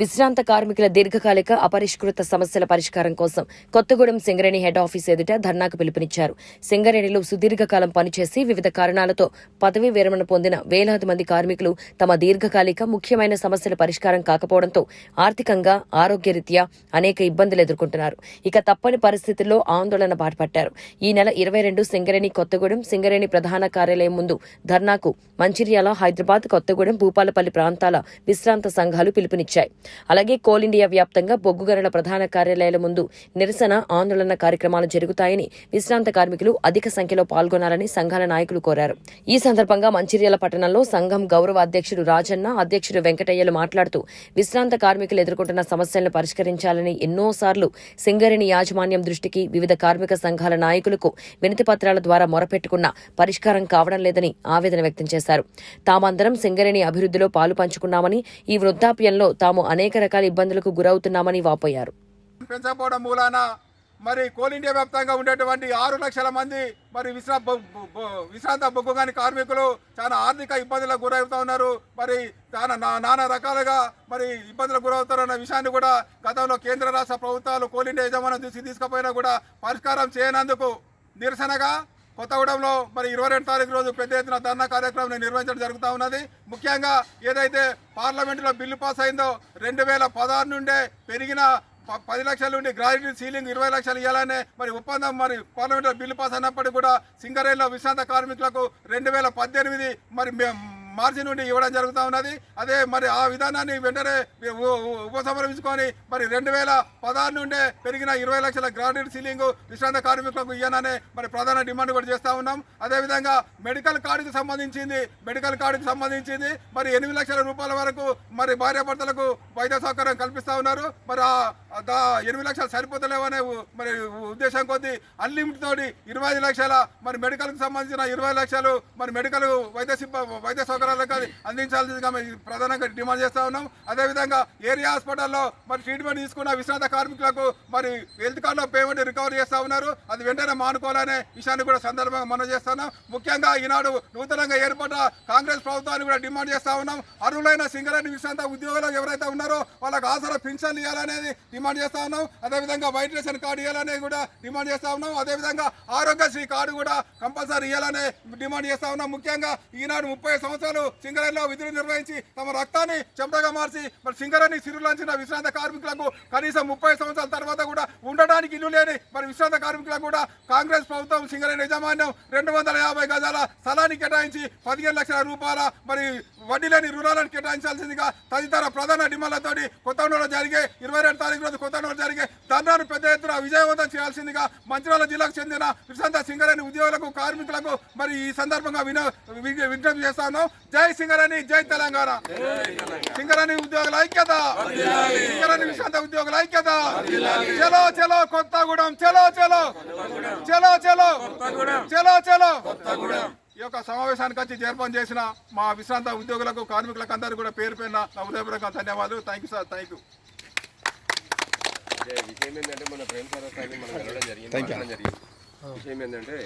విశ్రాంత కార్మికుల దీర్ఘకాలిక అపరిష్కృత సమస్యల పరిష్కారం కోసం కొత్తగూడెం సింగరేణి హెడ్ ఆఫీస్ ఎదుట ధర్నాకు పిలుపునిచ్చారు. సింగరేణిలో సుదీర్ఘకాలం పనిచేసి వివిధ కారణాలతో పదవీ విరమణ పొందిన వేలాది మంది కార్మికులు తమ దీర్ఘకాలిక ముఖ్యమైన సమస్యల పరిష్కారం కాకపోవడంతో ఆర్థికంగా ఆరోగ్యరీత్యా అనేక ఇబ్బందులు ఎదుర్కొంటున్నారు. ఇక తప్పని పరిస్థితుల్లో ఆందోళన బాటపట్టారు. ఈ నెల ఇరవై రెండు సింగరేణి కొత్తగూడెం సింగరేణి ప్రధాన కార్యాలయం ముందు ధర్నాకు మంచిర్యాల హైదరాబాద్ కొత్తగూడెం భూపాలపల్లి ప్రాంతాల విశ్రాంత సంఘాలు పిలుపునిచ్చాయి. అలాగే కోల్ ఇండియా వ్యాప్తంగా బొగ్గు గనుల ప్రధాన కార్యాలయాల ముందు నిరసన ఆందోళన కార్యక్రమాలు జరుగుతాయని విశ్రాంత కార్మికులు అధిక సంఖ్యలో పాల్గొనాలని సంఘాల నాయకులు కోరారు. ఈ సందర్భంగా మంచిర్యాల పట్టణంలో సంఘం గౌరవ అధ్యక్షుడు రాజన్న అధ్యక్షుడు వెంకటయ్యలు మాట్లాడుతూ విశ్రాంత కార్మికులు ఎదుర్కొంటున్న సమస్యలను పరిష్కరించాలని ఎన్నోసార్లు సింగరేణి యాజమాన్యం దృష్టికి వివిధ కార్మిక సంఘాల నాయకులకు వినతి పత్రాల ద్వారా మొరపెట్టుకున్న పరిష్కారం కావడం లేదని ఆవేదన వ్యక్తం చేశారు. తామందరం సింగరేణి అభివృద్ధిలో పాలు పంచుకున్నామని ఈ వృద్ధాప్యంలో తాము అనేక రకాల ఇబ్బందులకు గురవుతున్నామని వాపోయారు. పెంచకపోవడం మూలాన మరి కోల్ ఇండియా వ్యాప్తంగా ఉండేటువంటి ఆరు లక్షల మంది మరి విశ్రా విశ్రాంత బొగ్గు కాని విశ్రాంత బొగ్గుగాని కార్మికులు చాలా ఆర్థిక ఇబ్బందులకు గురవుతూ ఉన్నారు. మరి చాలా నా- నానా రకాలుగా మరి ఇబ్బందులకు గురవుతారన్న విషయాన్ని కూడా గతంలో కేంద్ర రాష్ట్ర ప్రభుత్వాలు కోల్ ఇండియా యజమానం తీసి తీసుకుపోయినా కూడా పరిష్కారం చేయనందుకు నిరసనగా కొత్తగూడెంలో మరి ఇరవై రెండు తారీఖు రోజు పెద్ద ఎత్తున ధర్నా కార్యక్రమం నిర్వహించడం జరుగుతూ ఉన్నది. ముఖ్యంగా ఏదైతే పార్లమెంటులో బిల్లు పాస్ అయిందో రెండు వేల పదహారు నుండే పెరిగిన ప- పది లక్షల నుండి గ్రాడ్యుటీ సీలింగ్ ఇరవై లక్షలు ఇవ్వాలనే మరి ఒప్పందం మరి పార్లమెంట్లో బిల్లు పాస్ అయినప్పటికీ కూడా సింగరేణిలో విశ్రాంత కార్మికులకు రెండు వేల పద్దెనిమిది మరి మార్చి నుండి ఇవ్వడం జరుగుతూ ఉన్నది. అదే మరి ఆ విధానాన్ని వెంటనే ఉపసంహరించుకొని మరి రెండు వేల పదహారు నుండే పెరిగిన ఇరవై లక్షల గ్రాడ్యుయేట్ సీలింగ్ విశ్రాంత కార్మికులకు ఇయ్యననే మరి ప్రధాన డిమాండ్ కూడా చేస్తూ ఉన్నాం. అదేవిధంగా మెడికల్ కార్డుకు సంబంధించింది మెడికల్ కార్డుకు సంబంధించింది మరి ఎనిమిది లక్షల రూపాయల వరకు మరి భార్యాభర్తలకు వైద్య సౌకర్యం కల్పిస్తూ ఉన్నారు. మరి ఆ దా ఎనిమిది లక్షలు సరిపోతలేవనే మరి ఉద్దేశం కొద్దీ అన్లిమిట్ తోటి ఇరవై ఐదు లక్షల మరి మెడికల్కి సంబంధించిన ఇరవై లక్షలు మరి మెడికల్ వైద్య సిబ్బ వైద్య సౌకర్యాలకు అది అందించాల్సిందిగా మేము ప్రధానంగా డిమాండ్ చేస్తూ ఉన్నాం. అదేవిధంగా ఏరియా హాస్పిటల్లో మరి ట్రీట్మెంట్ తీసుకున్న విశ్రాంత కార్మికులకు మరి హెల్త్ కార్డులో పేమెంట్ రికవరీ చేస్తూ ఉన్నారు. అది వెంటనే మానుకోవాలనే విషయాన్ని కూడా సందర్భంగా మనం చేస్తున్నాం ముఖ్యంగా ఈనాడు నూతనంగా ఏర్పడ్డ కాంగ్రెస్ ప్రభుత్వాన్ని కూడా డిమాండ్ చేస్తా ఉన్నాం. అర్హులైన సింగరేణి విశ్రాంత ఉద్యోగులు ఎవరైతే ఉన్నారో వాళ్ళకి ఆసరా పింఛన్లు ఇవ్వాలనేది డిమాండ్ చేస్తా ఉన్నాం. అదేవిధంగా వైట్ రేషన్ కార్డు ఇవ్వాలనేది కూడా డిమాండ్ చేస్తా ఉన్నాం. అదేవిధంగా ఆరోగ్యశ్రీ కార్డు కూడా కంపల్సరీ ఇవ్వాలనే డిమాండ్ చేస్తా ఉన్నాం. ముఖ్యంగా ఈనాడు ముప్పై సంవత్సరాలు సింగరేణిలో విధులు నిర్వహించి తమ రక్తాన్ని చెమటగా మార్చి మరి సింగరేణి సిరులంచిన విశ్రాంత కార్మికులకు కనీసం ముప్పై సంవత్సరాల తర్వాత కూడా ఉండడానికి ఇల్లు లేని మరి విశ్రాంత కార్మికులకు కూడా కాంగ్రెస్ ప్రభుత్వం సింగరేణి యజమాన్యం రెండు వందల యాభై గజాల స్థలాన్ని కేటాయించి పదిహేను లక్షల రూపాయల మరి వడ్డీ లేని రుణాలను కేటాయించాల్సిందిగా తదితర ప్రధాన డిమాండ్లతోటి కొత్తగూడెంలో జరిగే ఇరవై రెండు తారీఖు రోజు కొత్తగూడెంలో జరిగే ధర్నాను పెద్ద ఎత్తున విజయవంతం చేయాల్సిందిగా మంచిర్యాల జిల్లాకు చెందిన విశ్రాంత సింగరేణి ఉద్యోగులకు కార్మికులకు మరి ఈ సందర్భంగా విన విజ్ఞప్తి చేస్తాను జై సింగరేణి జై తెలంగాణ. సింగరేణి ఉద్యోగుల ఐక్యత. సింగరేణి విశ్రాంత ఉద్యోగుల ఐక్యత. చలో చలో కొత్తగూడెం చలో చలో. చలో చలో. చలో చలో. ఈ యొక్క సమావేశానికి వచ్చి ఏర్పాటు చేసిన మా విశ్రాంత ఉద్యోగులకు కార్మికులకు అందరికీ కూడా పేరు పేరున నా హృదయపూర్వక ధన్యవాదాలు. Thank you sir thank you అయితే విషయం ఏంటంటే మన ప్రేమ సరస్వామి మనం వెళ్ళడం జరిగింది జరిగింది. Oh. విషయం ఏంటంటే